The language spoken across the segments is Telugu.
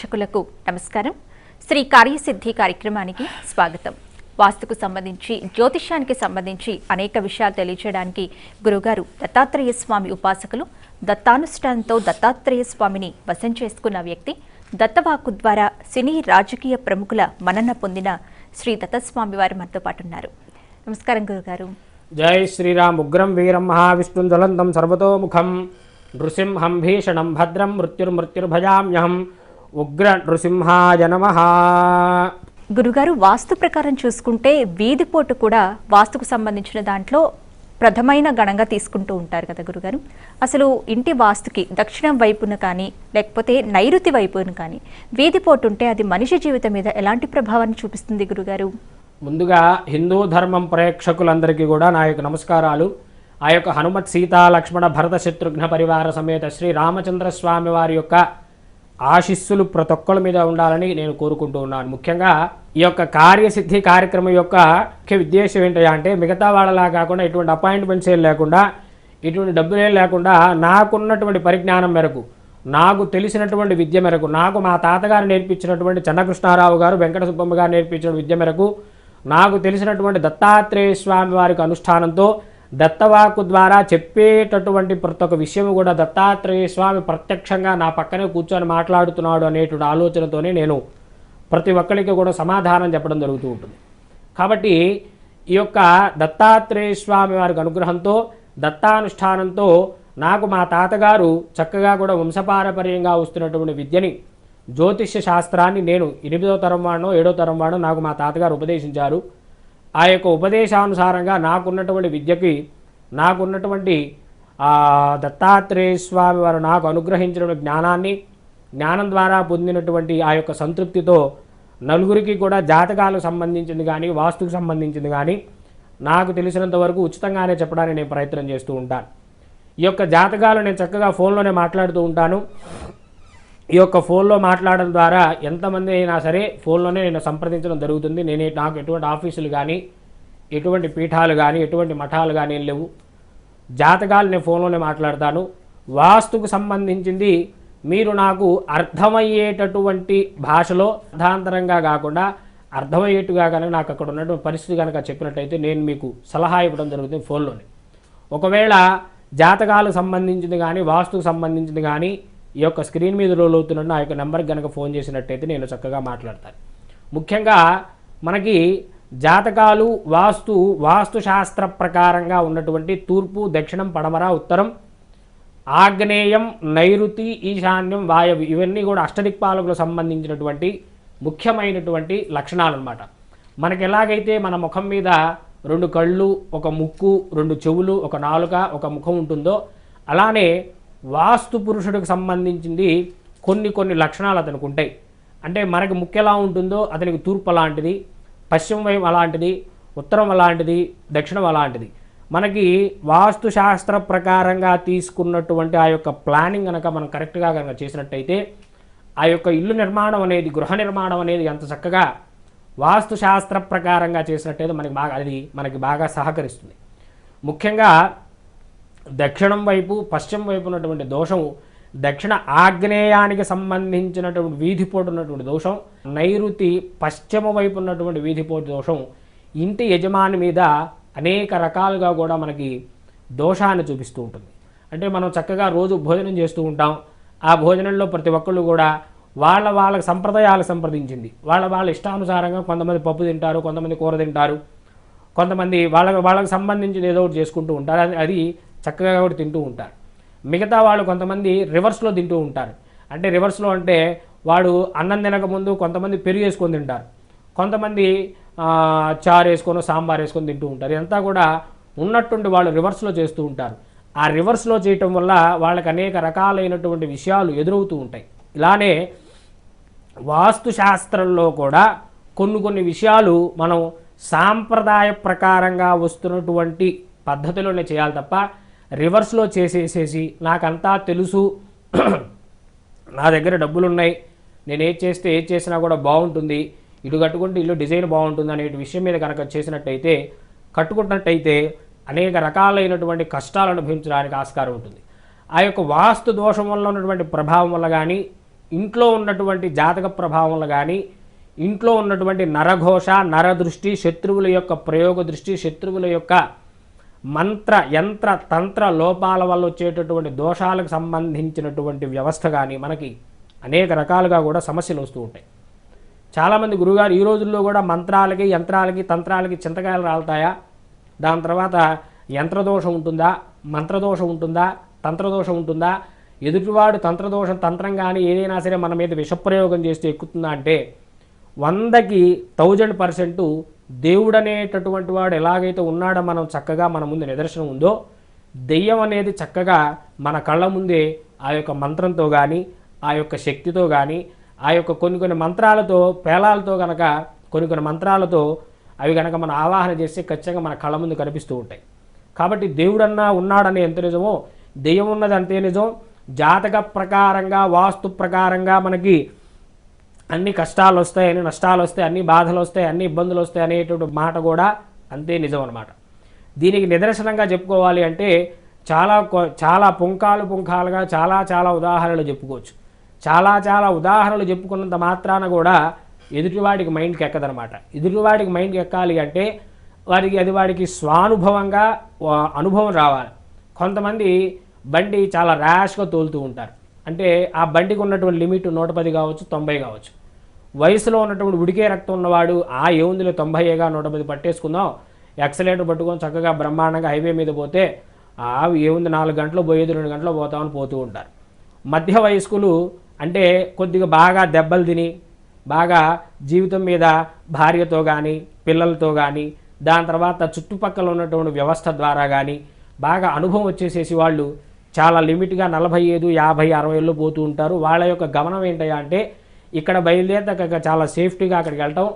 ప్రేక్షకులకు నమస్కారం. శ్రీ కార్యసిద్ధి కార్యక్రమానికి స్వాగతం. వాస్తుకు సంబంధించి జ్యోతిష్యానికి సంబంధించి అనేక విషయాలు తెలియజేయడానికి గురుగారు దత్తాత్రేయ స్వామి ఉపాసకులు దత్తానుష్ఠానంతో దత్తాత్రేయ స్వామిని వశం చేసుకున్న వ్యక్తి దత్తవాకు ద్వారా సినీ రాజకీయ ప్రముఖుల మన్నన పొందిన శ్రీ దత్తస్వామి వారు మనతో పాటు ఉన్నారు నమస్కారం గురుగారు. జై శ్రీరామ్ ఉగ్రం వీరం మహావిష్ణుం జ్వలంతం సర్వతోముఖం నృసింహం భీషణం భద్రం మృత్యుర్మృత్యుర్భజామ్యహం ఉగ్ర నృసింహాయ నమ. గురుగారు వాస్తు ప్రకారం చూసుకుంటే వీధిపోటు కూడా వాస్తుకు సంబంధించిన దాంట్లో ప్రథమైన గణంగా తీసుకుంటూ ఉంటారు కదా గురుగారు. అసలు ఇంటి వాస్తుకి దక్షిణం వైపున కానీ లేకపోతే నైరుతి వైపున కానీ వీధిపోటు ఉంటే అది మనిషి జీవితం మీద ఎలాంటి ప్రభావాన్ని చూపిస్తుంది గురుగారు? ముందుగా హిందూ ధర్మం ప్రేక్షకులందరికీ కూడా నా యొక్క నమస్కారాలు. ఆ యొక్క హనుమత్ సీతా లక్ష్మణ భరత శత్రుఘ్న పరివార సమేత శ్రీ రామచంద్ర స్వామి వారి యొక్క ఆశిస్సులు ప్రతి ఒక్కరి మీద ఉండాలని నేను కోరుకుంటూ ఉన్నాను. ముఖ్యంగా ఈ యొక్క కార్యసిద్ధి కార్యక్రమం యొక్క ముఖ్య ఉద్దేశం ఏంటంటే అంటే మిగతా వాళ్ళలా కాకుండా ఎటువంటి అపాయింట్మెంట్స్ ఏం లేకుండా ఎటువంటి డబ్బులు ఏం లేకుండా నాకున్నటువంటి పరిజ్ఞానం మేరకు నాకు తెలిసినటువంటి విద్య మేరకు నాకు మా తాతగారు నేర్పించినటువంటి చెన్నకృష్ణారావు గారు వెంకట సుబ్బమ్మ గారు నేర్పించిన విద్య మేరకు నాకు తెలిసినటువంటి దత్తాత్రేయ స్వామి వారికి అనుష్ఠానంతో దత్తవాకు ద్వారా చెప్పేటటువంటి ప్రతి ఒక్క విషయం కూడా దత్తాత్రేయ స్వామి ప్రత్యక్షంగా నా పక్కనే కూర్చొని మాట్లాడుతున్నాడు అనేటువంటి ఆలోచనతోనే నేను ప్రతి ఒక్కరికి కూడా సమాధానం చెప్పడం జరుగుతూ ఉంటుంది. కాబట్టి ఈ యొక్క దత్తాత్రేయ స్వామి వారికి అనుగ్రహంతో దత్తానుష్ఠానంతో నాకు మా తాతగారు చక్కగా కూడా వంశపారపర్యంగా వస్తున్నటువంటి విద్యని జ్యోతిష్య శాస్త్రాన్ని నేను ఎనిమిదో తరం వాడినో ఏడో తరం వాడినో నాకు మా తాతగారు ఉపదేశించారు. ఆ యొక్క ఉపదేశానుసారంగా నాకున్నటువంటి విద్యకి నాకున్నటువంటి దత్తాత్రేయ స్వామి వారు నాకు అనుగ్రహించిన జ్ఞానాన్ని జ్ఞానం ద్వారా పొందినటువంటి ఆ యొక్క సంతృప్తితో నలుగురికి కూడా జాతకాలకు సంబంధించింది కానీ వాస్తుకు సంబంధించింది కానీ నాకు తెలిసినంత వరకు ఉచితంగానే చెప్పడానికి నేను ప్రయత్నం చేస్తూ ఉంటాను. ఈ యొక్క జాతకాలు నేను చక్కగా ఫోన్లోనే మాట్లాడుతూ ఉంటాను. ఈ యొక్క ఫోన్లో మాట్లాడడం ద్వారా ఎంతమంది అయినా సరే ఫోన్లోనే నేను సంప్రదించడం జరుగుతుంది. నేను నాకు ఎటువంటి ఆఫీసులు కానీ ఎటువంటి పీఠాలు కానీ ఎటువంటి మఠాలు కానీ లేవు. జాతకాలు నేను ఫోన్లోనే మాట్లాడతాను. వాస్తుకు సంబంధించింది మీరు నాకు అర్థమయ్యేటటువంటి భాషలో అర్థాంతరంగా కాకుండా అర్థమయ్యేట్టుగా కనుక నాకు అక్కడ ఉన్నటువంటి పరిస్థితి కనుక చెప్పినట్టయితే నేను మీకు సలహా ఇవ్వడం జరుగుతుంది ఫోన్లోనే. ఒకవేళ జాతకాలకు సంబంధించింది కానీ వాస్తుకు సంబంధించింది కానీ ఈ యొక్క స్క్రీన్ మీద రోల్ అవుతున్న నా యొక్క నెంబర్కి కనుక ఫోన్ చేసినట్టయితే నేను చక్కగా మాట్లాడతాను. ముఖ్యంగా మనకి జాతకాలు వాస్తు వాస్తుశాస్త్ర ప్రకారంగా ఉన్నటువంటి తూర్పు దక్షిణం పడమర ఉత్తరం ఆగ్నేయం నైరుతి ఈశాన్యం వాయవి ఇవన్నీ కూడా అష్టదిక్పాలకులకు సంబంధించినటువంటి ముఖ్యమైనటువంటి లక్షణాలు అనమాట మనకి ఎలాగైతే మన ముఖం మీద రెండు కళ్ళు ఒక ముక్కు రెండు చెవులు ఒక నాలుక ఒక ముఖం ఉంటుందో అలానే వాస్తు పురుషుడికి సంబంధించింది కొన్ని కొన్ని లక్షణాలు అతనికి ఉంటాయి. అంటే మనకి ముఖ్యలా ఉంటుందో అతనికి తూర్పు అలాంటిది పశ్చిమ వైపు అలాంటిది ఉత్తరం అలాంటిది దక్షిణం అలాంటిది. మనకి వాస్తు శాస్త్ర ప్రకారంగా తీసుకున్నటువంటి ఆ యొక్క ప్లానింగ్ కనుక మనం కరెక్ట్గా కనుక చేసినట్టయితే ఆ యొక్క ఇల్లు నిర్మాణం అనేది గృహ నిర్మాణం అనేది ఎంత చక్కగా వాస్తు శాస్త్ర ప్రకారంగా చేసినట్టయితే మనకి బాగా అది మనకి బాగా సహకరిస్తుంది. ముఖ్యంగా దక్షిణం వైపు పశ్చిమ వైపు ఉన్నటువంటి దోషం దక్షిణ ఆగ్నేయానికి సంబంధించినటువంటి వీధిపోటు ఉన్నటువంటి దోషం నైరుతి పశ్చిమ వైపు ఉన్నటువంటి వీధిపోటు దోషం ఇంటి యజమాని మీద అనేక రకాలుగా కూడా మనకి దోషాన్ని చూపిస్తూ ఉంటుంది. అంటే మనం చక్కగా రోజు భోజనం చేస్తూ ఉంటాం. ఆ భోజనంలో ప్రతి ఒక్కళ్ళు కూడా వాళ్ళ వాళ్ళ సంప్రదాయాలు సంప్రదించింది. వాళ్ళ వాళ్ళ ఇష్టానుసారంగా కొంతమంది పప్పు తింటారు కొంతమంది కూర తింటారు కొంతమంది వాళ్ళ వాళ్ళకి సంబంధించిన ఏదో ఒకటి చేసుకుంటూ ఉంటారు. అది చక్కగా కూడా తింటూ ఉంటారు. మిగతా వాళ్ళు కొంతమంది రివర్స్లో తింటూ ఉంటారు. అంటే రివర్స్లో అంటే వాడు అన్నం తినకముందు కొంతమంది పెరుగు వేసుకొని తింటారు. కొంతమంది చారు వేసుకొని సాంబార్ వేసుకొని తింటూ ఉంటారు. ఇదంతా కూడా ఉన్నట్టుండి వాళ్ళు రివర్స్లో చేస్తూ ఉంటారు. ఆ రివర్స్లో చేయటం వల్ల వాళ్ళకి అనేక రకాలైనటువంటి విషయాలు ఎదురవుతూ ఉంటాయి. ఇలానే వాస్తు శాస్త్రంలో కూడా కొన్ని కొన్ని విషయాలు మనం సాంప్రదాయ ప్రకారంగా వస్తున్నటువంటి పద్ధతిలోనే చేయాలి తప్ప రివర్స్లో చేసేసేసి నాకంతా తెలుసు. నా దగ్గర డబ్బులు ఉన్నాయి నేను ఏది చేస్తే ఏది చేసినా కూడా బాగుంటుంది. ఇటు కట్టుకుంటే ఇల్లు డిజైన్ బాగుంటుంది అనే విషయం మీద కనుక చేసినట్టయితే కట్టుకున్నట్టయితే అనేక రకాలైనటువంటి కష్టాలు అనుభవించడానికి ఆస్కారం ఉంటుంది. ఆ యొక్క వాస్తు దోషం వల్ల ఉన్నటువంటి ప్రభావం వల్ల కానీ ఇంట్లో ఉన్నటువంటి జాతక ప్రభావంలో కానీ ఇంట్లో ఉన్నటువంటి నరఘోష నరదృష్టి శత్రువుల యొక్క ప్రయోగ దృష్టి శత్రువుల యొక్క మంత్ర యంత్ర తంత్ర లోపాల వల్ల వచ్చేటటువంటి దోషాలకు సంబంధించినటువంటి వ్యవస్థ కానీ మనకి అనేక రకాలుగా కూడా సమస్యలు వస్తూ ఉంటాయి. చాలామంది గురుగారు ఈ రోజుల్లో కూడా మంత్రాలకి యంత్రాలకి తంత్రాలకి చింతకాయలు రాలుతాయా? దాని తర్వాత యంత్రదోషం ఉంటుందా? మంత్రదోషం ఉంటుందా? తంత్రదోషం ఉంటుందా? ఎదుటివాడు తంత్రదోషం తంత్రం కానీ ఏదైనా సరే మన మీద విషప్రయోగం చేస్తే ఎక్కుతుందా అంటే వందకి థౌజండ్ పర్సెంటు దేవుడు అనేటటువంటి వాడు ఎలాగైతే ఉన్నాడో మనం చక్కగా మన ముందు నిదర్శనం ఉందో దెయ్యం అనేది చక్కగా మన కళ్ళ ముందే ఆ యొక్క మంత్రంతో కానీ ఆ యొక్క శక్తితో కానీ ఆ యొక్క కొన్ని కొన్ని మంత్రాలతో పేలాలతో కనుక కొన్ని కొన్ని మంత్రాలతో అవి కనుక మనం ఆవాహన చేస్తే ఖచ్చితంగా మన కళ్ళ ముందు కనిపిస్తూ ఉంటాయి. కాబట్టి దేవుడన్నా ఉన్నాడని ఎంత నిజమో దెయ్యం ఉన్నది అంతే నిజం. జాతక ప్రకారంగా వాస్తు ప్రకారంగా మనకి అన్ని కష్టాలు వస్తాయి అన్ని నష్టాలు వస్తాయి అన్ని బాధలు వస్తాయి అన్ని ఇబ్బందులు వస్తాయి అనేటువంటి మాట కూడా అంతే నిజం అనమాట దీనికి నిదర్శనంగా చెప్పుకోవాలి అంటే చాలా కొ- చాలా పుంకాలు పుంకాలుగా చాలా చాలా ఉదాహరణలు చెప్పుకోవచ్చు. చాలా చాలా ఉదాహరణలు చెప్పుకున్నంత మాత్రాన కూడా ఎదుటివాడికి మైండ్కి ఎక్కదనమాట ఎదుటివాడికి మైండ్కి ఎక్కాలి అంటే వారికి అది వాడికి స్వానుభవంగా అనుభవం రావాలి. కొంతమంది బండి చాలా ర్యాష్గా తోలుతూ ఉంటారు. అంటే ఆ బండికి ఉన్నటువంటి లిమిట్ నూట పది కావచ్చు తొంభై కావచ్చు. వయసులో ఉన్నటువంటి ఉడికే రక్తం ఉన్నవాడు ఆ ఏముందిలో తొంభై ఏగా నూట పది పట్టేసుకుందాం. ఎక్సలేటర్ పట్టుకొని చక్కగా బ్రహ్మాండంగా హైవే మీద పోతే ఆ ఏముంది నాలుగు గంటలు పోయేది రెండు గంటలు పోతామని పోతూ ఉంటారు. మధ్య వయస్కులు అంటే కొద్దిగా బాగా దెబ్బలు తిని బాగా జీవితం మీద భార్యతో కానీ పిల్లలతో కానీ దాని తర్వాత చుట్టుపక్కల ఉన్నటువంటి వ్యవస్థ ద్వారా కానీ బాగా అనుభవం వచ్చేసేసి వాళ్ళు చాలా లిమిట్గా నలభై ఐదు యాభై అరవైలో పోతూ ఉంటారు. వాళ్ళ యొక్క గమనం ఏంటయ్యా అంటే ఇక్కడ బయలుదేరితే చాలా సేఫ్టీగా అక్కడికి వెళ్ళటం.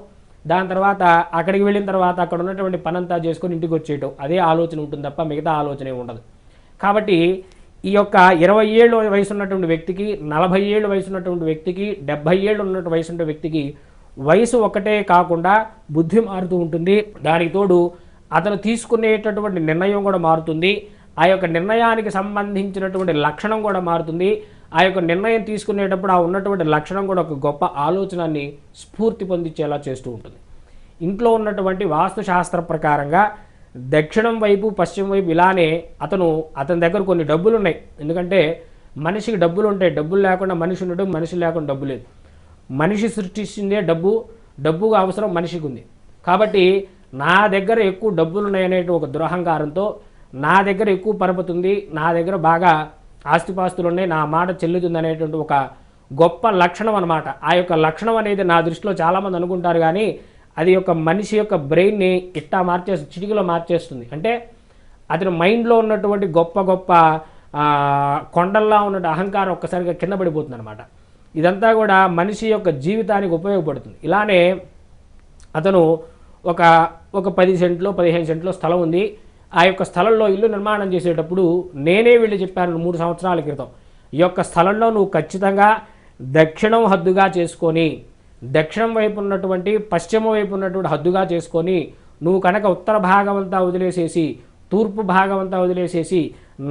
దాని తర్వాత అక్కడికి వెళ్ళిన తర్వాత అక్కడ ఉన్నటువంటి పనంతా చేసుకొని ఇంటికి వచ్చేయటం. అదే ఆలోచన ఉంటుంది తప్ప మిగతా ఆలోచన ఉండదు. కాబట్టి ఈ యొక్క ఇరవై ఏళ్ళు వయసు ఉన్నటువంటి వ్యక్తికి నలభై ఏళ్ళు వయసు ఉన్నటువంటి వ్యక్తికి డెబ్బై ఏళ్ళు ఉన్నటువంటి వయసు ఉన్న వ్యక్తికి వయసు ఒకటే కాకుండా బుద్ధి మారుతూ ఉంటుంది. దానికి తోడు అతను తీసుకునేటటువంటి నిర్ణయం కూడా మారుతుంది. ఆ యొక్క నిర్ణయానికి సంబంధించినటువంటి లక్షణం కూడా మారుతుంది. ఆ యొక్క నిర్ణయం తీసుకునేటప్పుడు ఆ ఉన్నటువంటి లక్షణం కూడా ఒక గొప్ప ఆలోచనని స్ఫూర్తి పొందించేలా చేస్తూ ఉంటుంది. ఇంట్లో ఉన్నటువంటి వాస్తుశాస్త్ర ప్రకారంగా దక్షిణం వైపు పశ్చిమ వైపు ఇలానే అతను అతని దగ్గర కొన్ని డబ్బులు ఉన్నాయి ఎందుకంటే మనిషికి డబ్బులు ఉంటాయి డబ్బులు లేకుండా మనిషి ఉండడం మనిషి లేకుండా డబ్బు లేదు. మనిషి సృష్టించిందే డబ్బు డబ్బు అవసరం మనిషికి ఉంది. కాబట్టి నా దగ్గర ఎక్కువ డబ్బులు ఉన్నాయనే ఒక దురహంకారంతో నా దగ్గర ఎక్కువ పరపతి ఉంది నా దగ్గర బాగా ఆస్తిపాస్తులు ఉన్నాయి నా మాట చెల్లుతుంది అనేటువంటి ఒక గొప్ప లక్షణం అనమాట ఆ యొక్క లక్షణం అనేది నా దృష్టిలో చాలామంది అనుకుంటారు కానీ అది యొక్క మనిషి యొక్క బ్రెయిన్ని ఇట్టా మార్చేస్తుంది చిటికలో మార్చేస్తుంది. అంటే అతని మైండ్లో ఉన్నటువంటి గొప్ప గొప్ప కొండల్లా ఉన్న అహంకారం ఒక్కసారిగా కింద పడిపోతుంది అనమాట ఇదంతా కూడా మనిషి యొక్క జీవితానికి ఉపయోగపడుతుంది. ఇలానే అతను ఒక ఒక పది సెంట్లో పదిహేను సెంట్లో స్థలం ఉంది. ఆ యొక్క స్థలంలో ఇల్లు నిర్మాణం చేసేటప్పుడు నేనే వెళ్ళి చెప్పాను మూడు సంవత్సరాల క్రితం. ఈ యొక్క స్థలంలో నువ్వు ఖచ్చితంగా దక్షిణం హద్దుగా చేసుకొని దక్షిణం వైపు ఉన్నటువంటి పశ్చిమ వైపు ఉన్నటువంటి హద్దుగా చేసుకొని నువ్వు కనుక ఉత్తర భాగం అంతా వదిలేసేసి తూర్పు భాగం అంతా వదిలేసేసి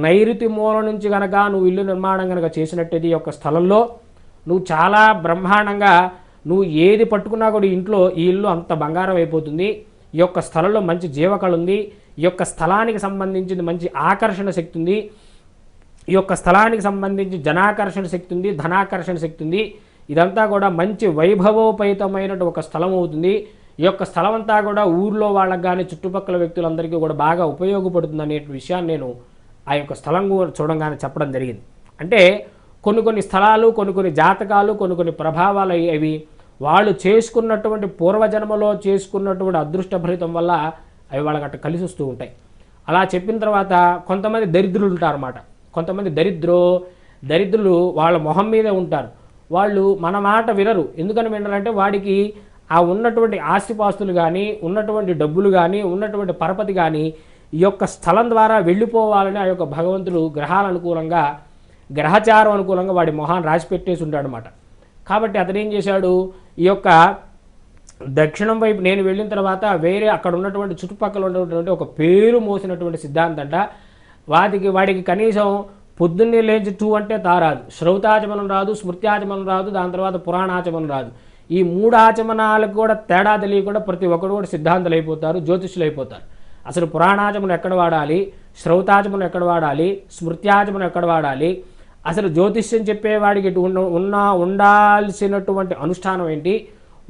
నైరుతి మూల నుంచి కనుక నువ్వు ఇల్లు నిర్మాణం కనుక చేసినట్టయితే ఈ యొక్క స్థలంలో నువ్వు చాలా బ్రహ్మాండంగా నువ్వు ఏది పట్టుకున్నా కూడా ఇంట్లో ఈ ఇల్లు అంత బంగారం అయిపోతుంది. ఈ యొక్క స్థలంలో మంచి జీవకళ ఉంది. ఈ యొక్క స్థలానికి సంబంధించింది మంచి ఆకర్షణ శక్తి ఉంది. ఈ యొక్క స్థలానికి సంబంధించి జనాకర్షణ శక్తి ఉంది ధనాకర్షణ శక్తి ఉంది. ఇదంతా కూడా మంచి వైభవోపేతమైనటువంటి ఒక స్థలం అవుతుంది. ఈ యొక్క స్థలం అంతా కూడా ఊర్లో వాళ్ళకి కానీ చుట్టుపక్కల వ్యక్తులందరికీ కూడా బాగా ఉపయోగపడుతుంది అనే విషయాన్ని నేను ఆ యొక్క స్థలం చూడంగానే చెప్పడం జరిగింది. అంటే కొన్ని కొన్ని స్థలాలు కొన్ని కొన్ని జాతకాలు కొన్ని కొన్ని ప్రభావాలు అవి- అవి వాళ్ళు చేసుకున్నటువంటి పూర్వజన్మలో చేసుకున్నటువంటి అదృష్టభరితం వల్ల అవి వాళ్ళకి అట్ట కలిసి వస్తూ ఉంటాయి. అలా చెప్పిన తర్వాత కొంతమంది దరిద్రులు ఉంటారు అన్నమాట. కొంతమంది దరిద్రు దరిద్రులు వాళ్ళ మొహం మీదే ఉంటారు. వాళ్ళు మన మాట వినరు. ఎందుకని వినరంటే వాడికి ఆ ఉన్నటువంటి ఆస్తిపాస్తులు కానీ ఉన్నటువంటి డబ్బులు కానీ ఉన్నటువంటి పరపతి కానీ ఈ యొక్క స్థలం ద్వారా వెళ్ళిపోవాలని ఆ యొక్క భగవంతుడు గ్రహాల అనుకూలంగా గ్రహచారం అనుకూలంగా వాడి మొహాన్ని రాసి పెట్టేసి ఉంటాడు అనమాట కాబట్టి అతను ఏం చేశాడు? ఈ యొక్క దక్షిణం వైపు నేను వెళ్ళిన తర్వాత వేరే అక్కడ ఉన్నటువంటి చుట్టుపక్కల ఉన్నటువంటి ఒక పేరు మోసినటువంటి సిద్ధాంతంట. వాటికి వాడికి కనీసం పొద్దున్నే లేచి టూ అంటే తారాదు. శ్రౌతాచమనం రాదు స్మృత్యాచమనం రాదు దాని తర్వాత పురాణాచమనం రాదు. ఈ మూడు ఆచమనాలకు కూడా తేడా తెలియకుండా ప్రతి ఒక్కరు కూడా సిద్ధాంతులు అయిపోతారు జ్యోతిష్యులు అయిపోతారు అసలు పురాణాచమనం ఎక్కడ వాడాలి? శ్రౌతాచమనం ఎక్కడ వాడాలి? స్మృత్యాచమనం ఎక్కడ వాడాలి? అసలు జ్యోతిష్యం చెప్పేవాడికి ఇటు ఉన్న ఉన్న ఉండాల్సినటువంటి అనుష్ఠానం ఏంటి?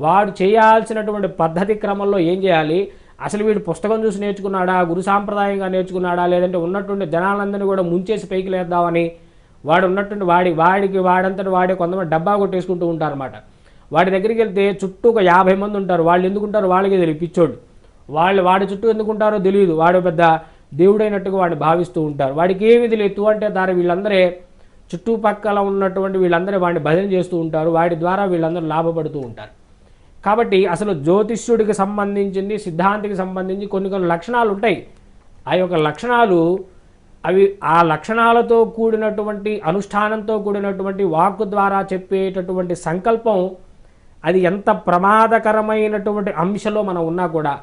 వాడు చేయాల్సినటువంటి పద్ధతి క్రమంలో ఏం చేయాలి? అసలు వీడు పుస్తకం చూసి నేర్చుకున్నాడా? గురు సాంప్రదాయంగా నేర్చుకున్నాడా? లేదంటే ఉన్నటువంటి జనాలందరినీ కూడా ముంచేసి పైకి లేద్దామని వాడు ఉన్నటువంటి వాడి వాడికి వాడంతటి వాడే కొంతమంది డబ్బా కొట్టేసుకుంటూ ఉంటారన్నమాట. వాడి దగ్గరికి వెళ్తే చుట్టూ ఒక యాభై మంది ఉంటారు. వాళ్ళు ఎందుకుంటారు వాళ్ళకి తెలియదు పిచ్చోడు. వాళ్ళు వాడి చుట్టూ ఎందుకుంటారో తెలియదు. వాడు పెద్ద దేవుడైనట్టుగా వాడిని భావిస్తూ ఉంటారు. వాడికి ఏమి తెలియదు. అంటే దారి వీళ్ళందరే చుట్టుపక్కల ఉన్నటువంటి వీళ్ళందరూ వాడిని భజన చేస్తూ ఉంటారు. వాడి ద్వారా వీళ్ళందరూ లాభపడుతూ ఉంటారు. కాబట్టి అసలు జ్యోతిష్యుడికి సంబంధించింది సిద్ధాంతికి సంబంధించి కొన్ని కొన్ని లక్షణాలు ఉంటాయి ఆ యొక్క లక్షణాలు అవి ఆ లక్షణాలతో కూడినటువంటి అనుష్ఠానంతో కూడినటువంటి వాక్కు ద్వారా చెప్పేటటువంటి సంకల్పం అది ఎంత ప్రమాదకరమైనటువంటి అంశలో మనం ఉన్నా కూడా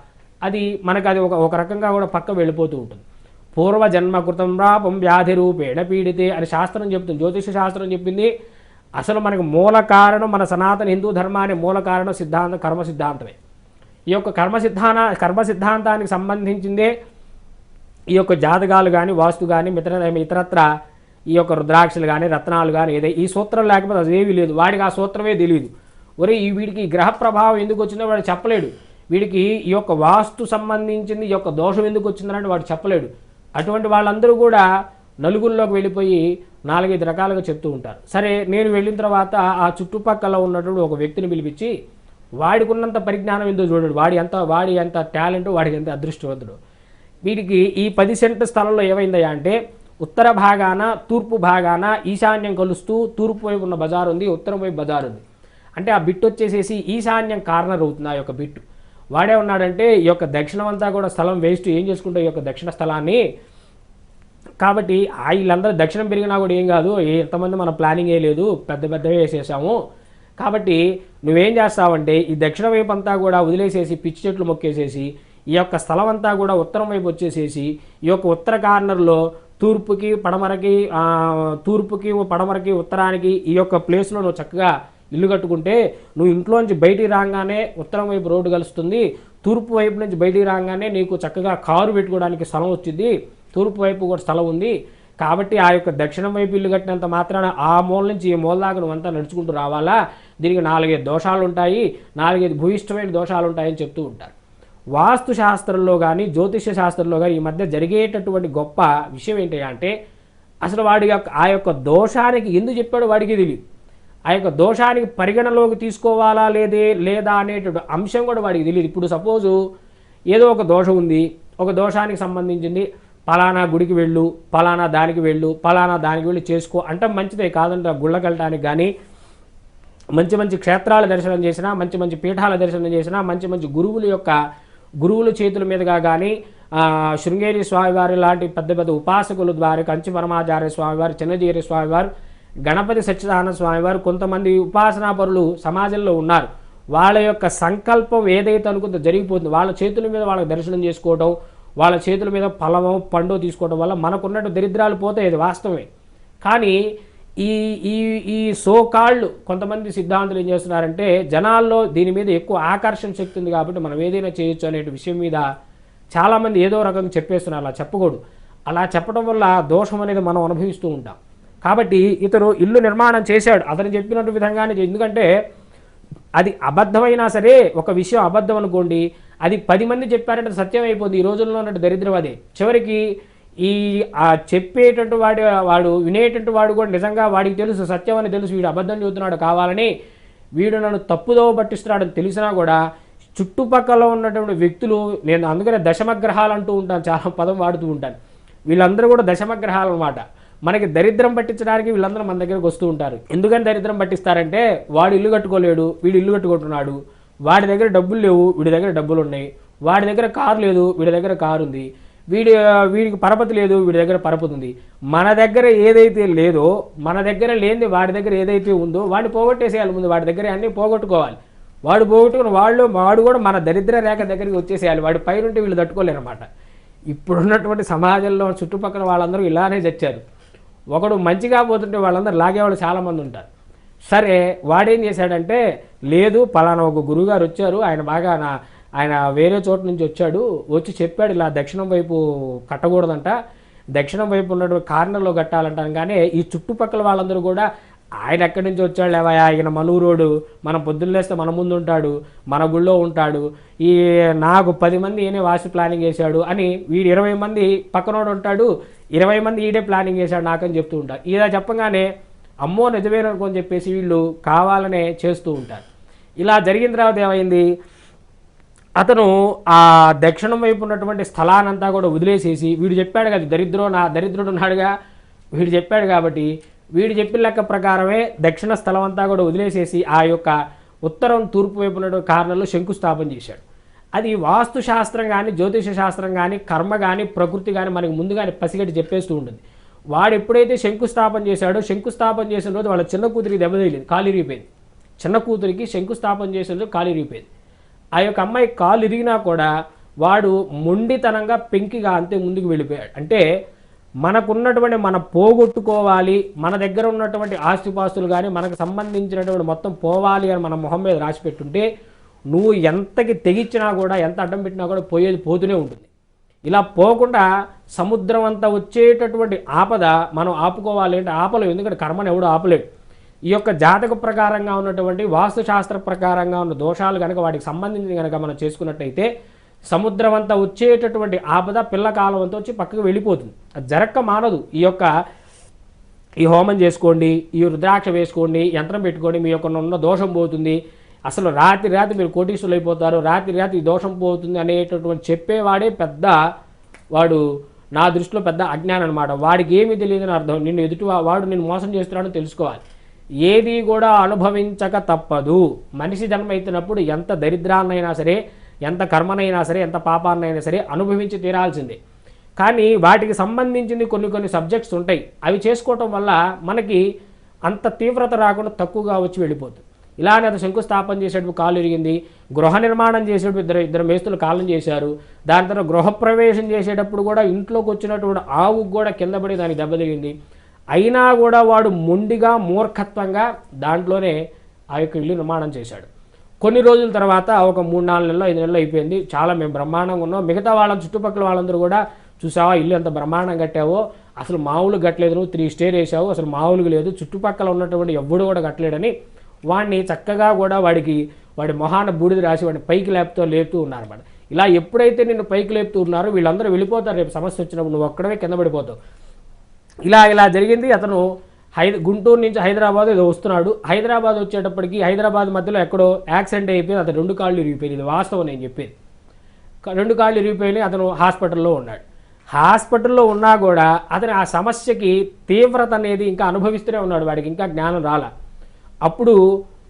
అది మనకు అది ఒక ఒక రకంగా కూడా పక్క వెళ్ళిపోతూ ఉంటుంది. పూర్వ జన్మ కృతం రాపం వ్యాధి రూపేణ పీడితే అని శాస్త్రం చెప్తుంది. జ్యోతిష శాస్త్రం చెప్పింది అసలు మనకు మూల కారణం మన సనాతన హిందూ ధర్మాన్ని మూల కారణం సిద్ధాంతం కర్మ సిద్ధాంతమే. ఈ యొక్క కర్మ సిద్ధాన కర్మ సిద్ధాంతానికి సంబంధించిందే ఈ యొక్క జాతకాలు కానీ వాస్తు కానీ మిత్ర ఇతరత్ర ఈ యొక్క రుద్రాక్షలు కానీ రత్నాలు కానీ ఏదో ఈ సూత్రం లేకపోతే అదేమీ లేదు. వాడికి ఆ సూత్రమే తెలియదు ఒరే ఈ వీడికి గ్రహ ప్రభావం ఎందుకు వచ్చిందో వాడు చెప్పలేడు. వీడికి ఈ యొక్క వాస్తు సంబంధించింది ఈ యొక్క దోషం ఎందుకు వచ్చిందని వాడు చెప్పలేడు. అటువంటి వాళ్ళందరూ కూడా నలుగురిలోకి వెళ్ళిపోయి నాలుగైదు రకాలుగా చెప్తూ ఉంటారు. సరే నేను వెళ్ళిన తర్వాత ఆ చుట్టుపక్కల ఉన్నటువంటి ఒక వ్యక్తిని పిలిపించి వాడికి ఉన్నంత పరిజ్ఞానం ఏందో చూడండి. వాడి ఎంత వాడి ఎంత టాలెంట్ వాడికి ఎంత అదృష్టవంతుడు. వీడికి ఈ పది సెంటు స్థలంలో ఏమైందయ్యా అంటే ఉత్తర భాగాన తూర్పు భాగాన ఈశాన్యం కలుస్తూ తూర్పు వైపు ఉన్న బజార్ ఉంది ఉత్తరం వైపు బజార్ ఉంది. అంటే ఆ బిట్ వచ్చేసేసి ఈశాన్యం కార్నర్ అవుతుంది ఆ యొక్క బిట్టు. వాడే ఉన్నాడంటే ఈ యొక్క దక్షిణం అంతా కూడా స్థలం వేస్ట్ ఏం చేసుకుంటే ఈ యొక్క దక్షిణ స్థలాన్ని? కాబట్టి ఆ వీళ్ళందరూ దక్షిణం పెరిగినా కూడా ఏం కాదు ఎంతమంది మన ప్లానింగ్ ఏ లేదు పెద్ద పెద్దవే వేసేసాము. కాబట్టి నువ్వేం చేస్తావంటే ఈ దక్షిణ వైపు అంతా కూడా వదిలేసేసి పిచ్చి చెట్లు మొక్కేసేసి ఈ యొక్క స్థలం అంతా కూడా ఉత్తరం వైపు వచ్చేసేసి ఈ యొక్క ఉత్తర కార్నర్లో తూర్పుకి పడమరకి తూర్పుకి పడమరకి ఉత్తరానికి ఈ యొక్క ప్లేస్లో నువ్వు చక్కగా ఇల్లు కట్టుకుంటే నువ్వు ఇంట్లోంచి బయటికి రాగానే ఉత్తరం వైపు రోడ్డు కలుస్తుంది. తూర్పు వైపు నుంచి బయటికి రాగానే నీకు చక్కగా కారు పెట్టుకోవడానికి స్థలం వచ్చింది. తూర్పు వైపు కూడా స్థలం ఉంది. కాబట్టి ఆ యొక్క దక్షిణం వైపు ఇల్లు కట్టినంత మాత్రాన ఆ మూల నుంచి ఈ మూల దాకా నువ్వంతా నడుచుకుంటూ రావాలా? దీనికి నాలుగైదు దోషాలు ఉంటాయి. నాలుగైదు భూయిష్టమైన దోషాలు ఉంటాయని చెప్తూ ఉంటారు. వాస్తు శాస్త్రంలో కానీ జ్యోతిష్య శాస్త్రంలో కానీ ఈ మధ్య జరిగేటటువంటి గొప్ప విషయం ఏంటి అంటే అసలు వాడి యొక్క ఆ యొక్క దోషానికి ఎందుకు చెప్పాడో వాడికి తెలియదు ఆ యొక్క దోషానికి పరిగణలోకి తీసుకోవాలా లేదే లేదా అనేటువంటి అంశం కూడా వాడికి తెలియదు ఇప్పుడు సపోజు ఏదో ఒక దోషం ఉంది. ఒక దోషానికి సంబంధించింది. పలానా గుడికి వెళ్ళు పలానా దానికి వెళ్ళు పలానా దానికి వెళ్ళి చేసుకో అంటే మంచిదే కాదంటే గుళ్ళకెళ్ళటానికి కానీ మంచి మంచి క్షేత్రాల దర్శనం చేసినా మంచి మంచి పీఠాల దర్శనం చేసినా మంచి మంచి గురువుల యొక్క గురువుల చేతుల మీదుగా కానీ శృంగేరి స్వామివారి లాంటి పెద్ద పెద్ద ఉపాసకుల ద్వారా కంచి పరమాచార్య స్వామివారు చిన్నజీరి స్వామివారు గణపతి సచ్చిదానంద స్వామివారు కొంతమంది ఉపాసనాపరులు సమాజంలో ఉన్నారు. వాళ్ళ యొక్క సంకల్పం ఏదైతే అనుకుందో జరిగిపోతుంది. వాళ్ళ చేతుల మీద వాళ్ళకి దర్శనం చేసుకోవటం వాళ్ళ చేతుల మీద ఫలమో పండు తీసుకోవడం వల్ల మనకున్నట్టు దరిద్రాలు పోతాయి ఇది వాస్తవమే. కానీ ఈ ఈ ఈ సోకాళ్ళు కొంతమంది సిద్ధాంతులు ఏం చేస్తున్నారంటే జనాల్లో దీని మీద ఎక్కువ ఆకర్షణ శక్తి ఉంది కాబట్టి మనం ఏదైనా చేయొచ్చు అనే విషయం మీద చాలామంది ఏదో రకంగా చెప్పేస్తున్నారు అలా చెప్పకూడదు. అలా చెప్పడం వల్ల దోషం అనేది మనం అనుభవిస్తూ ఉంటాం. కాబట్టి ఇతను ఇల్లు నిర్మాణం చేశాడు అతను చెప్పినట్టు విధంగానే ఎందుకంటే అది అబద్ధమైనా సరే ఒక విషయం అబద్ధం అనుకోండి అది పది మంది చెప్పారంటే సత్యం అయిపోతుంది ఈ రోజుల్లో ఉన్నట్టు దరిద్రం అదే చివరికి ఈ ఆ చెప్పేటట్టు వాడి వాడు వినేటట్టు వాడు కూడా నిజంగా వాడికి తెలుసు సత్యం అని తెలుసు వీడు అబద్ధం చెబుతున్నాడు కావాలని వీడు నన్ను తప్పుదో పట్టిస్తున్నాడని తెలిసినా కూడా చుట్టుపక్కల ఉన్నటువంటి వ్యక్తులు నేను అందుకనే దశమగ్రహాలు అంటూ ఉంటాను చాలా పదం వాడుతూ ఉంటాను. వీళ్ళందరూ కూడా దశమగ్రహాలు అనమాట మనకి దరిద్రం పట్టించడానికి వీళ్ళందరూ మన దగ్గరకు వస్తూ ఉంటారు. ఎందుకని దరిద్రం పట్టిస్తారంటే వాడు ఇల్లు కట్టుకోలేడు వీడు ఇల్లు కట్టుకుంటున్నాడు వాడి దగ్గర డబ్బులు లేవు వీడి దగ్గర డబ్బులు ఉన్నాయి వాడి దగ్గర కారు లేదు వీడి దగ్గర కారు ఉంది. వీడి వీడికి పరపతి లేదు వీడి దగ్గర పరపతి ఉంది. మన దగ్గర ఏదైతే లేదో మన దగ్గర లేనిది వాడి దగ్గర ఏదైతే ఉందో వాడిని పోగొట్టేసేయాలి ముందు. వాడి దగ్గర అన్నీ పోగొట్టుకోవాలి. వాడు పోగొట్టుకుని వాళ్ళు వాడు కూడా మన దరిద్ర రేఖ దగ్గరికి వచ్చేసేయాలి. వాడి పైనుంటే వీళ్ళు తట్టుకోలేనమాట ఇప్పుడున్నటువంటి సమాజంలో చుట్టుపక్కల వాళ్ళందరూ ఇలానే చచ్చారు. ఒకడు మంచిగా పోతుంటే వాళ్ళందరూ లాగేవాళ్ళు చాలామంది ఉంటారు. సరే వాడేం చేశాడంటే లేదు పలానా ఒక గురువుగారు వచ్చారు ఆయన బాగా నా ఆయన వేరే చోట నుంచి వచ్చాడు వచ్చి చెప్పాడు ఇలా దక్షిణం వైపు కట్టకూడదంట దక్షిణం వైపు ఉన్నటువంటి కార్నర్లో కట్టాలంటాను కానీ ఈ చుట్టుపక్కల వాళ్ళందరూ కూడా ఆయన ఎక్కడి నుంచి వచ్చాడు లేవా ఆయన మనూరోడు మనం పొద్దున్నేస్తే మన ముందు ఉంటాడు మన గుళ్ళో ఉంటాడు ఈ నాకు పది మంది ఈయనే వాసి ప్లానింగ్ చేశాడు అని వీడు ఇరవై మంది పక్కనోడు ఉంటాడు ఇరవై మంది ఈడే ప్లానింగ్ చేశాడు నాకని చెప్తూ ఉంటాడు. ఇలా చెప్పగానే అమ్మో నిజమేననుకోని చెప్పేసి వీళ్ళు కావాలనే చేస్తూ ఉంటారు. ఇలా జరిగిన తర్వాత ఏమైంది? అతను ఆ దక్షిణం వైపు ఉన్నటువంటి స్థలానంతా కూడా వదిలేసేసి వీడు చెప్పాడు కదా దరిద్రో నా దరిద్రుడు ఉన్నాడుగా వీడు చెప్పాడు కాబట్టి వీడు చెప్పిన లెక్క ప్రకారమే దక్షిణ స్థలం అంతా కూడా వదిలేసేసి ఆ యొక్క ఉత్తరం తూర్పు వైపు ఉన్నటువంటి కారణంలో శంకుస్థాపన చేశాడు. అది వాస్తు శాస్త్రం కానీ జ్యోతిష శాస్త్రం కానీ కర్మ కానీ ప్రకృతి కానీ మనకి ముందుగానే పసిగట్టి చెప్పేస్తూ ఉంటుంది. వాడు ఎప్పుడైతే శంకుస్థాపన చేశాడో శంకుస్థాపన చేసిన రోజు వాళ్ళ చిన్న కూతురికి దెబ్బతగిలింది కాలు ఇరిగిపోయింది. చిన్న కూతురికి శంకుస్థాపన చేసిన రోజు కాలు ఇరిగిపోయింది. ఆ యొక్క అమ్మాయి కాలు ఇరిగినా కూడా వాడు మొండితనంగా పెంకిగా అంతే ముందుకు వెళ్ళిపోయాడు. అంటే మనకున్నటువంటి మన పోగొట్టుకోవాలి మన దగ్గర ఉన్నటువంటి ఆస్తిపాస్తులు కానీ మనకు సంబంధించినటువంటి మొత్తం పోవాలి అని మన మొహం మీద రాసి పెట్టుంటే నువ్వు ఎంతకి తెగించినా కూడా ఎంత అడ్డం పెట్టినా కూడా పోయేది పోతూనే ఉంటుంది. ఇలా పోకుండా సముద్రం అంతా వచ్చేటటువంటి ఆపద మనం ఆపుకోవాలి అంటే ఆపలేవు ఎందుకంటే కర్మను ఎవడు ఆపలేడు. ఈ యొక్క జాతక ప్రకారంగా ఉన్నటువంటి వాస్తుశాస్త్ర ప్రకారంగా ఉన్న దోషాలు కనుక వాటికి సంబంధించి కనుక మనం చేసుకున్నట్టయితే సముద్రం అంతా వచ్చేటటువంటి ఆపద పిల్లకాలం అంతా వచ్చి పక్కకు వెళ్ళిపోతుంది. అది జరక్క మానదు. ఈ యొక్క ఈ హోమం చేసుకోండి ఈ రుద్రాక్ష వేసుకోండి యంత్రం పెట్టుకోండి మీ యొక్క ఉన్న దోషం పోతుంది. అసలు రాత్రి రాత్రి మీరు కోటీశ్వరులు అయిపోతారు రాత్రి రాత్రి దోషం పోతుంది అనేటటువంటి చెప్పేవాడే పెద్ద వాడు నా దృష్టిలో పెద్ద అజ్ఞానం అనమాట వాడికి ఏమీ తెలియదని అర్థం. నిన్ను ఎదుటి వాడు నేను మోసం చేస్తున్నాడని తెలుసుకోవాలి. ఏది కూడా అనుభవించక తప్పదు. మనిషి జన్మ ఎత్తినప్పుడు ఎంత దరిద్రాన్నైనా సరే ఎంత కర్మనైనా సరే ఎంత పాపాన్నైనా సరే అనుభవించి తీరాల్సిందే. కానీ వాటికి సంబంధించింది కొన్ని కొన్ని సబ్జెక్ట్స్ ఉంటాయి. అవి చేసుకోవటం వల్ల మనకి అంత తీవ్రత రాకుండా తక్కువగా వచ్చి వెళ్ళిపోతుంది. ఇలానే అతను శంకుస్థాపన చేసేటప్పుడు కాలు ఇరిగింది. గృహ నిర్మాణం చేసేటప్పుడు ఇద్దరు ఇద్దరు మేస్తులు కాలం చేశారు. దాని తర్వాత గృహప్రవేశం చేసేటప్పుడు కూడా ఇంట్లోకి వచ్చినటువంటి ఆవు కూడా కింద పడి దానికి దెబ్బతిరిగింది అయినా కూడా వాడు మొండిగా మూర్ఖత్వంగా దాంట్లోనే ఆ యొక్క ఇల్లు నిర్మాణం చేశాడు. కొన్ని రోజుల తర్వాత ఒక మూడు నాలుగు నెలలు ఐదు నెలలు అయిపోయింది. చాలా మేము బ్రహ్మాండంగా ఉన్నాం. మిగతా వాళ్ళ చుట్టుపక్కల వాళ్ళందరూ కూడా చూసావా ఇల్లు ఎంత బ్రహ్మాండం కట్టావో? అసలు మామూలు కట్టలేదు నువ్వు త్రీ స్టేర్ వేసావు. అసలు మామూలుగా లేదు. చుట్టుపక్కల ఉన్నటువంటి ఎవ్వడు కూడా కట్టలేడని వాడిని చక్కగా కూడా వాడికి వాడి మొహాన బూడిద రాసి వాడిని పైకి లేపుతూ లేపుతూ ఉన్నారన్నమాట ఇలా ఎప్పుడైతే నిన్ను పైకి లేపుతూ ఉన్నారో వీళ్ళందరూ వెళ్ళిపోతారు. రేపు సమస్య వచ్చినప్పుడు నువ్వు ఒక్కడమే కింద పడిపోతావు. ఇలా ఇలా జరిగింది. అతను హై గుంటూరు నుంచి హైదరాబాద్ ఏదో వస్తున్నాడు. హైదరాబాద్ వచ్చేటప్పటికి హైదరాబాద్ మధ్యలో ఎక్కడో యాక్సిడెంట్ అయిపోయింది. అతను రెండు కాళ్ళు ఇరిగిపోయింది ఇది వాస్తవం నేను చెప్పేది. రెండు కాళ్ళు ఇరిగిపోయినాయి అతను హాస్పిటల్లో ఉన్నాడు. హాస్పిటల్లో ఉన్నా కూడా అతను ఆ సమస్యకి తీవ్రత అనేది ఇంకా అనుభవిస్తూనే ఉన్నాడు. వాడికి ఇంకా జ్ఞానం రాలా. అప్పుడు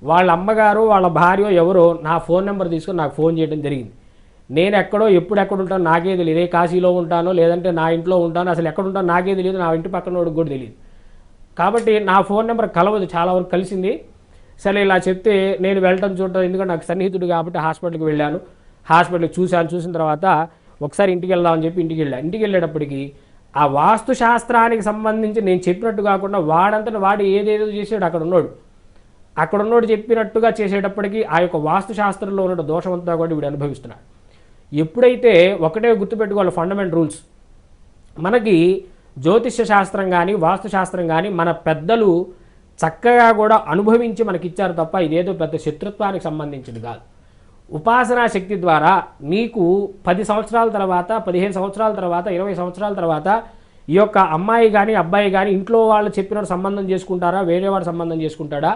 వాళ్ళ అమ్మగారు వాళ్ళ భార్య ఎవరో నా ఫోన్ నెంబర్ తీసుకొని నాకు ఫోన్ చేయడం జరిగింది. నేను ఎక్కడో ఎప్పుడు ఎక్కడ ఉంటానో నాకే తెలియదు. ఏ కాశీలో ఉంటానో లేదంటే నా ఇంట్లో ఉంటానో అసలు ఎక్కడ ఉంటానో నాకే తెలియదు. నా ఇంటి పక్కన వాడికి కూడా తెలియదు. కాబట్టి నా ఫోన్ నెంబర్ కలవదు. చాలా వరకు కలిసింది. సరే ఇలా చెప్తే నేను వెళ్ళటం చూడటం ఎందుకంటే నాకు సన్నిహితుడు కాబట్టి హాస్పిటల్కి వెళ్ళాను. హాస్పిటల్కి చూశాను. చూసిన తర్వాత ఒకసారి ఇంటికి వెళ్దామని చెప్పి ఇంటికి వెళ్ళాను ఇంటికి వెళ్ళేటప్పటికి ఆ వాస్తు శాస్త్రానికి సంబంధించి నేను చెప్పినట్టు కాకుండా వాడంతట వాడు ఏదేదో చేసాడు అక్కడ ఉన్నాడు. అక్కడ ఉన్నోడు చెప్పినట్టుగా చేసేటప్పటికీ ఆ యొక్క వాస్తుశాస్త్రంలో ఉన్న దోషం అంతా కూడా వీడు అనుభవిస్తున్నాడు. ఎప్పుడైతే ఒకటే గుర్తుపెట్టుకోవాలి ఫండమెంట్ రూల్స్ మనకి జ్యోతిష్య శాస్త్రం కానీ వాస్తుశాస్త్రం కానీ మన పెద్దలు చక్కగా కూడా అనుభవించి మనకి ఇచ్చారు తప్ప ఇదేదో పెద్ద శత్రుత్వానికి సంబంధించింది కాదు. ఉపాసనా శక్తి ద్వారా నీకు పది సంవత్సరాల తర్వాత పదిహేను సంవత్సరాల తర్వాత ఇరవై సంవత్సరాల తర్వాత ఈ యొక్క అమ్మాయి కానీ అబ్బాయి కానీ ఇంట్లో వాళ్ళు చెప్పిన సంబంధం చేసుకుంటారా? వేరే వాడు సంబంధం చేసుకుంటాడా?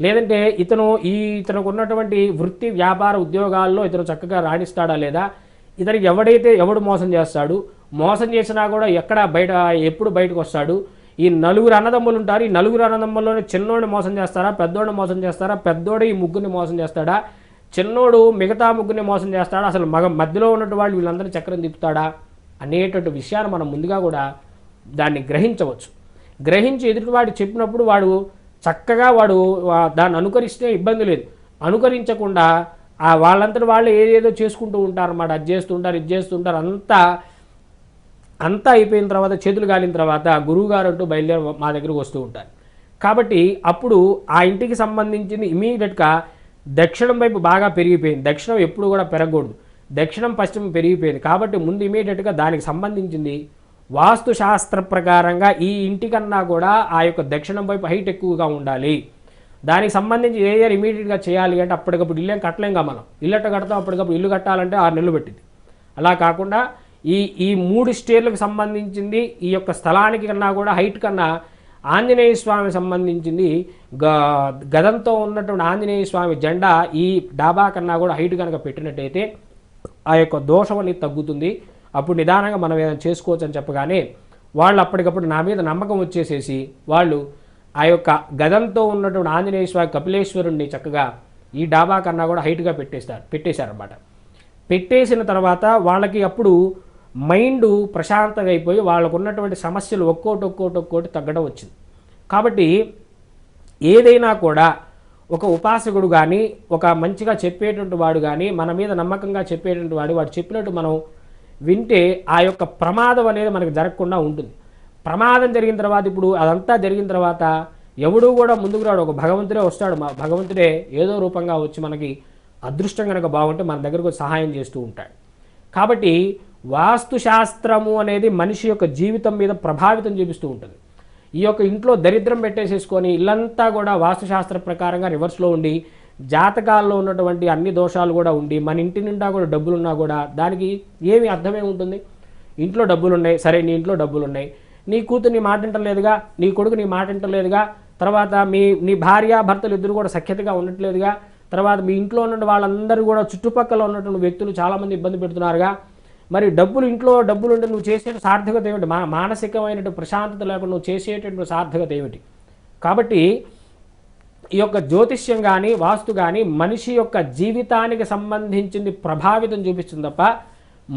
లేదంటే ఇతను ఈ ఇతనికి ఉన్నటువంటి వృత్తి వ్యాపార ఉద్యోగాల్లో ఇతను చక్కగా రాణిస్తాడా లేదా? ఇతనికి ఎవడైతే ఎవడు మోసం చేస్తాడు? మోసం చేసినా కూడా ఎక్కడ బయట ఎప్పుడు బయటకు వస్తాడు? ఈ నలుగురు అన్నదమ్ములు ఉంటారు. ఈ నలుగురు అన్నదమ్ముల్లోనే చిన్నోడిని మోసం చేస్తారా? పెద్దోడిని మోసం చేస్తారా? పెద్దోడు ఈ ముగ్గురిని మోసం చేస్తాడా? చిన్నోడు మిగతా ముగ్గురిని మోసం చేస్తాడా? అసలు మగ మధ్యలో ఉన్నట్టు వాళ్ళు వీళ్ళందరినీ చక్రం తిప్పుతాడా? అనేటువంటి విషయాన్ని మనం ముందుగా కూడా దాన్ని గ్రహించవచ్చు. గ్రహించి ఎదుటివాడు చెప్పినప్పుడు వాడు చక్కగా వాడు వా- దాన్ని అనుకరిస్తే ఇబ్బంది లేదు. అనుకరించకుండా ఆ వాళ్ళంతటి వాళ్ళు ఏదేదో చేసుకుంటూ ఉంటారు అన్నమాట. అది చేస్తుంటారు ఇది చేస్తుంటారు అంతా అంతా అయిపోయిన తర్వాత చేతులు గాలిన తర్వాత గురువుగారు అంటూ బయలుదేరి మా దగ్గరకు వస్తూ ఉంటారు. కాబట్టి అప్పుడు ఆ ఇంటికి సంబంధించింది ఇమీడియట్గా దక్షిణం వైపు బాగా పెరిగిపోయింది. దక్షిణం ఎప్పుడు కూడా పెరగకూడదు. దక్షిణం పశ్చిమం పెరిగిపోయింది. కాబట్టి ముందు ఇమీడియట్గా దానికి సంబంధించింది వాస్తుశాస్త్ర ప్రకారంగా ఈ ఇంటికన్నా కూడా ఆ యొక్క దక్షిణం వైపు హైట్ ఎక్కువగా ఉండాలి. దానికి సంబంధించి ఏ ఇయర్ ఇమీడియట్గా చేయాలి అంటే అప్పటికప్పుడు ఇల్లేం కట్టలేంగా మనం. ఇల్లట కడతాం అప్పటికప్పుడు ఇల్లు కట్టాలంటే ఆరు నెలలు పెట్టింది. అలా కాకుండా ఈ ఈ మూడు స్టేర్లకు సంబంధించింది ఈ యొక్క స్థలానికి కన్నా కూడా హైట్ కన్నా ఆంజనేయ స్వామి సంబంధించింది గ గదంతో ఉన్నటువంటి ఆంజనేయ స్వామి జెండా ఈ డాబా కన్నా కూడా హైట్ కనుక పెట్టినట్టయితే ఆ యొక్క దోషం అనేది తగ్గుతుంది. అప్పుడు నిదానంగా మనం ఏదైనా చేసుకోవచ్చు అని చెప్పగానే వాళ్ళు అప్పటికప్పుడు నా మీద నమ్మకం వచ్చేసేసి వాళ్ళు ఆ యొక్క గదంతో ఉన్నటువంటి ఆంజనేయ స్వామి కపిలేశ్వరుణ్ణి చక్కగా ఈ డాబా కన్నా కూడా హైట్గా పెట్టేస్తారు పెట్టేశారనమాట పెట్టేసిన తర్వాత వాళ్ళకి అప్పుడు మైండ్ ప్రశాంతంగా అయిపోయి వాళ్ళకు ఉన్నటువంటి సమస్యలు ఒక్కోటి ఒక్కోటి ఒక్కోటి తగ్గడం వచ్చింది. కాబట్టి ఏదైనా కూడా ఒక ఉపాసకుడు కానీ ఒక మంచిగా చెప్పేటువంటి వాడు కానీ మన మీద నమ్మకంగా చెప్పేటువంటి వాడు వాడు చెప్పినట్టు మనం వింటే ఆ యొక్క ప్రమాదం అనేది మనకు జరగకుండా ఉంటుంది. ప్రమాదం జరిగిన తర్వాత ఇప్పుడు అదంతా జరిగిన తర్వాత ఎవడు కూడా ముందుకు రాడు. ఒక భగవంతుడే వస్తాడు. మా భగవంతుడే ఏదో రూపంగా వచ్చి మనకి అదృష్టం కనుక బాగుంటే మన దగ్గరకు సహాయం చేస్తూ ఉంటాడు. కాబట్టి వాస్తు శాస్త్రము అనేది మనిషి యొక్క జీవితం మీద ప్రభావితం చూపిస్తూ ఉంటుంది. ఈ యొక్క ఇంట్లో దరిద్రం పెట్టేసేసుకొని ఇల్లంతా కూడా వాస్తుశాస్త్ర ప్రకారంగా రివర్స్లో ఉండి జాతకాల్లో ఉన్నటువంటి అన్ని దోషాలు కూడా ఉండి మన ఇంటి నిండా కూడా డబ్బులున్నా కూడా దానికి ఏమి అర్థమే ఉంటుంది? ఇంట్లో డబ్బులు ఉన్నాయి సరే నీ ఇంట్లో డబ్బులు ఉన్నాయి నీ కూతురు నీ మాట వింటలేదుగా నీ కొడుకు నీ మాట వింటలేదుగా తర్వాత మీ నీ భార్య భర్తలు ఇద్దరు కూడా సఖ్యతగా ఉండట్లేదుగా తర్వాత మీ ఇంట్లో ఉన్న వాళ్ళందరూ కూడా చుట్టుపక్కల ఉన్నటువంటి వ్యక్తులు చాలామంది ఇబ్బంది పెడుతున్నారుగా. మరి డబ్బులు ఇంట్లో డబ్బులు ఉంటే నువ్వు చేసే సార్థకత ఏమిటి? మా మానసికమైనటువంటి ప్రశాంతత లేకుండా నువ్వు చేసేటటువంటి సార్థకత ఏమిటి? కాబట్టి ఈ యొక్క జ్యోతిష్యం కానీ వాస్తు కానీ మనిషి యొక్క జీవితానికి సంబంధించింది ప్రభావితం చూపిస్తుంది తప్ప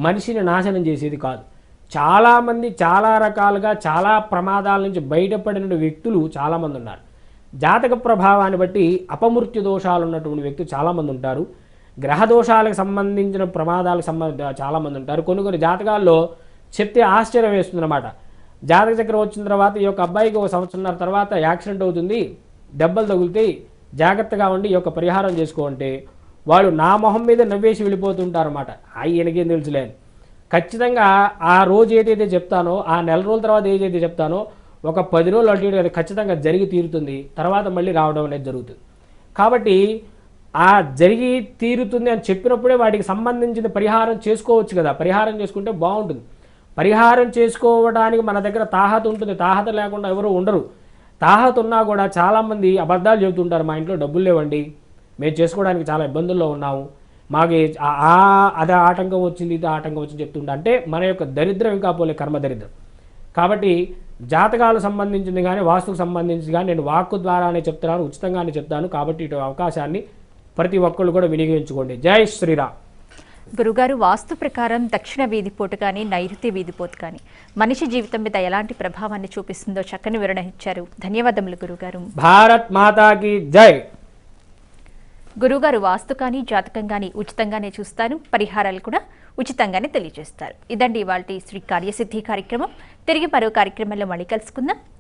మనిషిని నాశనం చేసేది కాదు. చాలామంది చాలా రకాలుగా చాలా ప్రమాదాల నుంచి బయటపడిన వ్యక్తులు చాలామంది ఉన్నారు. జాతక ప్రభావాన్ని బట్టి అపమృత్యు దోషాలు ఉన్నటువంటి వ్యక్తులు చాలామంది ఉంటారు. గ్రహ దోషాలకు సంబంధించిన ప్రమాదాలకు సంబంధ చాలామంది ఉంటారు. కొన్ని కొన్ని జాతకాల్లో చెప్తే ఆశ్చర్యం వేస్తుందన్నమాట. జాతక చక్రం వచ్చిన తర్వాత ఈ యొక్క అబ్బాయికి ఒక సంవత్సరం తర్వాత యాక్సిడెంట్ అవుతుంది. దెబ్బలు తగులుతాయి. జాగ్రత్తగా ఉండి ఈ యొక్క పరిహారం చేసుకోంటే వాళ్ళు నా మొహం మీద నవ్వేసి వెళ్ళిపోతుంటారన్నమాట. ఆయనకేం తెలుసులేదు ఖచ్చితంగా ఆ రోజు ఏదైతే చెప్తానో ఆ నెల రోజుల తర్వాత ఏదైతే చెప్తానో ఒక పది రోజులు అటు అది ఖచ్చితంగా జరిగి తీరుతుంది. తర్వాత మళ్ళీ రావడం అనేది జరుగుతుంది. కాబట్టి ఆ జరిగి తీరుతుంది అని చెప్పినప్పుడే వాటికి సంబంధించిన పరిహారం చేసుకోవచ్చు కదా. పరిహారం చేసుకుంటే బాగుంటుంది. పరిహారం చేసుకోవడానికి మన దగ్గర తాహత ఉంటుంది. తాహత లేకుండా ఎవరు ఉండరు. తాహత్ ఉన్నా కూడా చాలామంది అబద్ధాలు చెబుతుంటారు మా ఇంట్లో డబ్బులు లేవండి మేము చేసుకోవడానికి చాలా ఇబ్బందుల్లో ఉన్నాము మాకు అదే ఆటంకం వచ్చింది ఇది ఆటంకం వచ్చింది చెప్తుంటా. అంటే మన యొక్క దరిద్రం ఇంకా పోలే కర్మ దరిద్రం. కాబట్టి జాతకాలు సంబంధించింది కానీ వాస్తుకు సంబంధించి కానీ నేను వాక్కు ద్వారానే చెప్తున్నాను ఉచితంగానే చెప్తాను కాబట్టి ఇటు అవకాశాన్ని ప్రతి ఒక్కళ్ళు కూడా వినియోగించుకోండి. జై శ్రీరామ్. గురుగారు వాస్తు ప్రకారం దక్షిణ వీధిపోటు కానీ నైరుతి వీధిపోటు కానీ మనిషి జీవితం మీద ఎలాంటి ప్రభావాన్ని చూపిస్తుందో చక్కని వివరణ ఇచ్చారు. ధన్యవాదములు గురుగారు. భారత్ మాతాకి జై. గురుగారు వాస్తు కానీ జాతకం కానీ ఉచితంగానే చూస్తారు పరిహారాలు కూడా ఉచితంగానే తెలియజేస్తారు. ఇదండి ఇవాళ శ్రీ కార్యసిద్ధి కార్యక్రమం. తిరిగి మరో కార్యక్రమంలో మళ్ళీ కలుసుకుందాం.